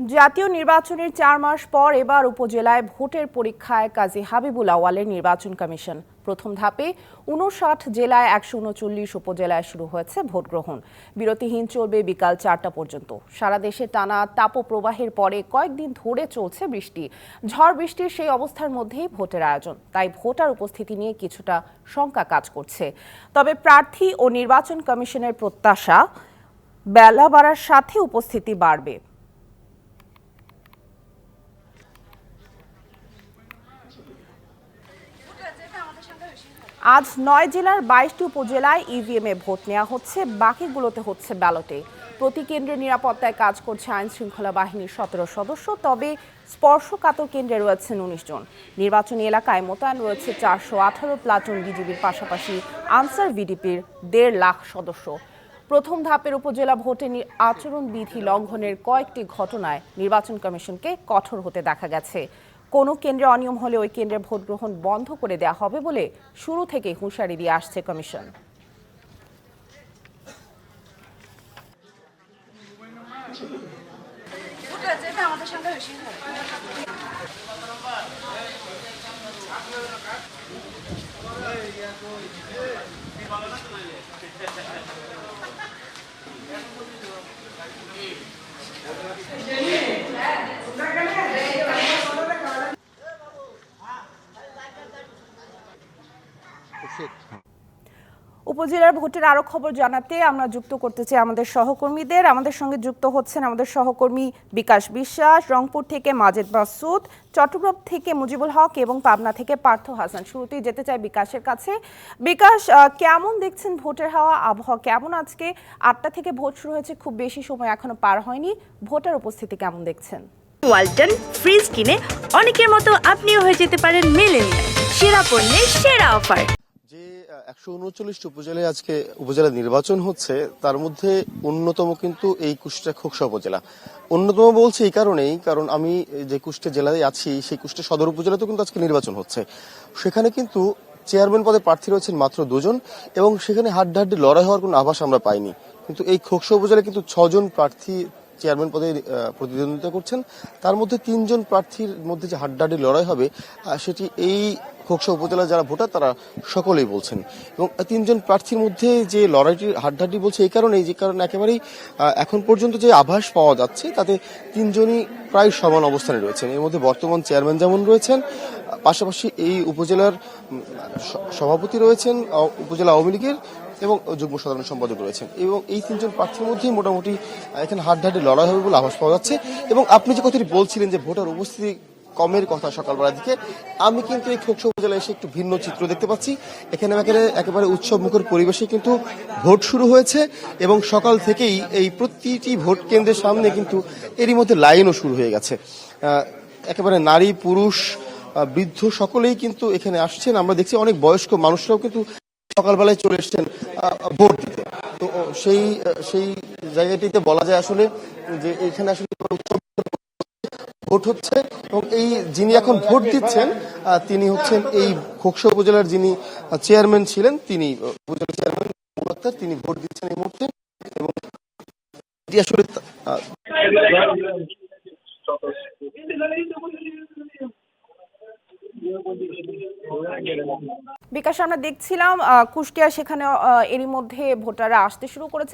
জাতীয় নির্বাচনের চার মাস পর এবার উপজেলায় ভোটের পরীক্ষায় কাজী হাবিবুল আওয়ালের নির্বাচন কমিশন। প্রথম ধাপে উনষাট জেলায় একশো উনচল্লিশ উপজেলায় শুরু হয়েছে ভোট গ্রহণ। বিরতিহীন চলবে বিকাল চারটা পর্যন্ত। সারা দেশে টানা তাপপ্রবাহের পরে কয়েকদিন ধরে চলছে বৃষ্টি। ঝড় বৃষ্টির সেই অবস্থার মধ্যেই ভোটের আয়োজন। তাই ভোটার উপস্থিতি নিয়ে কিছুটা শঙ্কা কাজ করছে। তবে প্রার্থী ও নির্বাচন কমিশনের প্রত্যাশা বেলা বাড়ার সাথে উপস্থিতি বাড়বে। আজ নয় জেলার বাইশটি উপজেলায় ইভিএম এ ভোট নেওয়া হচ্ছে, বাকিগুলোতে হচ্ছে ব্যালটে। প্রতি কেন্দ্রের নিরাপত্তায় কাজ করছে আইন শৃঙ্খলা বাহিনীর সতেরো সদস্য, তবে স্পর্শকাতর কেন্দ্রে রয়েছেন উনিশ জন। নির্বাচনী এলাকায় মোতায়েন রয়েছে চারশো আঠারো প্লাটুন বিজিবির পাশাপাশি আনসার ভিডিপির দেড় লাখ সদস্য। প্রথম ধাপের উপজেলা ভোটে আচরণবিধি লঙ্ঘনের কয়েকটি ঘটনায় নির্বাচন কমিশনকে কঠোর হতে দেখা গেছে। কোনো কেন্দ্রে অনিয়ম হলে ওই কেন্দ্রে ভোট গ্রহণ বন্ধ করে দেওয়া হবে বলে শুরু থেকে হুঁশিয়ারি দিয়ে আসছে কমিশন। উপজেলার ভোটের আরও খবর জানাতে আমরা যুক্ত করতে চাই আমাদের সহকর্মীদের। আমাদের সঙ্গে যুক্ত হচ্ছেন আমাদের সহকর্মী বিকাশ বিশ্বাস রংপুর থেকে মাজেদ মাসুদ চট্টগ্রাম থেকে মুজিবুল হক এবং পাবনা থেকে পার্থ হাসান। শুরুতেই যেতে চাই বিকাশের কাছে। বিকাশ কেমন দেখছেন ভোটের হাওয়া আবহাওয়া কেমন আজকে? আটটা থেকে ভোট শুরু হয়েছে খুব বেশি সময় এখনও পার হয়নি। ভোটার উপস্থিতি কেমন দেখছেন? ওয়ালটন ফ্রিজ কিনে অনেকের মতো আপনিও হয়ে যেতে পারেন মেলেনিয়া সেরা পণ্যের সেরা অফার। একশো উনচল্লিশটি উপজেলায় আজকে উপজেলা নির্বাচন হচ্ছে, তার মধ্যে অন্যতম কিন্তু এই কুষ্টিয়া খোকসা উপজেলা। অন্যতম বলছি এই কারণেই, কারণ আমি যে কুষ্টিয়া জেলায় আছি, সেই কুষ্টিয়া সদর উপজেলাতেও কিন্তু আজকে নির্বাচন হচ্ছে। সেখানে কিন্তু চেয়ারম্যান পদে প্রার্থী রয়েছেন মাত্র দুজন, এবং সেখানে হাড্ডাহাড্ডি লড়াই হওয়ার কোনো আভাস আমরা পাইনি। কিন্তু এই খোকসা উপজেলায় কিন্তু ছজন প্রার্থী চেয়ারম্যান পদে প্রতিদ্বন্দ্বিতা করছেন। তার মধ্যে তিনজন প্রার্থীর মধ্যে যে হাড্ডাহাড্ডি লড়াই হবে সেটি এই খোকসা উপজেলার যারা ভোটার, তারা সকলেই বলছেন। এবং তিনজন প্রার্থীর মধ্যে যে লড়াইটি হাড্ডাহাড্ডি বলছে এই কারণেই যে কারণে একেবারেই এখন পর্যন্ত যে আভাস পাওয়া যাচ্ছে, তাতে তিনজনই প্রায় সমান অবস্থানে রয়েছেন। এর মধ্যে বর্তমান চেয়ারম্যান যেমন রয়েছেন, পাশাপাশি এই উপজেলার সভাপতি রয়েছেন উপজেলা আওয়ামী লীগের এবং যুগ্ম সাধারণ সম্পাদক রয়েছেন। এবং এই তিনজন প্রার্থীর মধ্যেই মোটামুটি এখানে হাড্ডাহাড্ডি লড়াই হবে বলে আভাস পাওয়া যাচ্ছে। এবং আপনি যে কথাটি বলছিলেন যে ভোটার উপস্থিতি কমের কথা সকালবেলার দিকে। আমি কিন্তু এই খোকসা উপজেলায় এসে একটু ভিন্ন চিত্র দেখতে পাচ্ছি। এখানে একেবারে একেবারে উৎসব মুখর পরিবেশে কিন্তু ভোট শুরু হয়েছে এবং সকাল থেকেই এই প্রতিটি ভোট কেন্দ্রের সামনে কিন্তু এরই মধ্যে লাইনও শুরু হয়ে গেছে। একেবারে নারী, পুরুষ বৃদ্ধ সকলেই কিন্তু এখানে আসছেন। আমরা দেখছি অনেক বয়স্ক মানুষরাও কিন্তু সকালবেলায় চলে এসছেন ভোট দিতে। তো সেই সেই জায়গাটিতে বলা যায় আসলে যে এখানে আসলে ভোট হচ্ছে। এবং এই যিনি এখন ভোট দিচ্ছেন তিনি হচ্ছেন এই খোকসা উপজেলার যিনি চেয়ারম্যান ছিলেন, তিনি উপজেলা চেয়ারম্যান তিনি ভোট দিচ্ছেন এই মুহূর্তে এবং আসলে বিকাশ, আমরা দেখছিলাম কুষ্টিয়া সেখানে এরই মধ্যে ভোটাররা আসতে শুরু করেছেন।